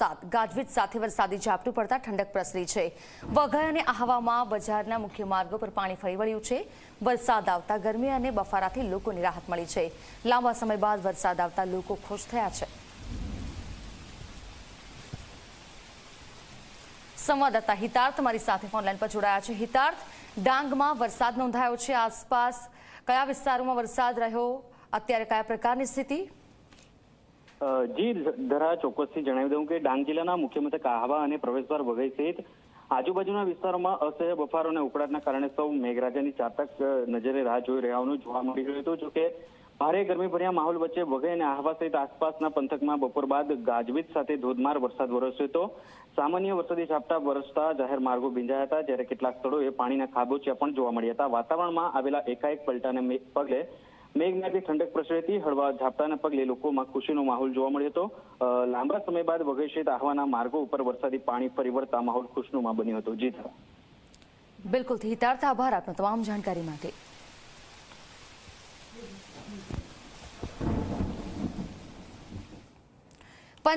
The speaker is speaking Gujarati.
ગાજવીજ સાથે વરસાદી ઝાપટું પડતા ઠંડક પ્રસરી છે. વઘઈ અને આહવામાં બજારના મુખ્ય માર્ગો પર પાણી ફરી વળ્યું છે. વરસાદ આવતા ગરમી અને બફારાથી લોકોને રાહત મળી છે. લાંબા સમય બાદ વરસાદ આવતા લોકો ખુશ થયા છે. સંવાદદાતા હિતાર્થ મારી સાથે ફોનલાઈન પર જોડાયા છે. હિતાર્થ, ડાંગમાં વરસાદ નોંધાયો છે. આસપાસ કયા વિસ્તારોમાં વરસાદ રહ્યો? અત્યારે કયા પ્રકારની સ્થિતિ? જી, ધરા ચોક્કસથી જણાવી દઉં કે ડાંગ જિલ્લાના મુખ્ય મથક આહવા અને પ્રવેશદ્વાર વગેરે સહિત આજુબાજુના વિસ્તારોમાં અસહ્ય બફારો અને ઉકળાટના કારણે સૌ મેઘરાજાની ચાતક નજરે રાહ જોઈ રહ્યા હોવાનું જોવા મળી રહ્યું હતું. જોકે ભારે ગરમીભર્યા માહોલ વચ્ચે વઘઈ અને આહવા સહિત આસપાસના પંથકમાં બપોર બાદ ગાજવીજ સાથે ધોધમાર વરસાદ વરસ્યો હતો. સામાન્ય વરસાદી ઝાપટા વરસતા જાહેર માર્ગો ભીંજાયા હતા, જ્યારે કેટલાક સ્થળોએ પાણીના ખાબોચિયા પણ જોવા મળ્યા હતા. વાતાવરણમાં આવેલા એકાએક પલટાને પગલે મેઘનાથી ઠંડક પ્રસરી હતી. હળવા ઝાપટાના પગલે લોકોમાં ખુશીનો માહોલ જોવા મળ્યો હતો. લાંબા સમય બાદ વઘઈ સહિત આહવાના માર્ગો ઉપર વરસાદી પાણી ફરી વળતા માહોલ ખુશનુમા બન્યો હતો. જી ધરા બિલકુલ. હિતાર્થ આભાર આપનો તમામ જાણકારી માટે.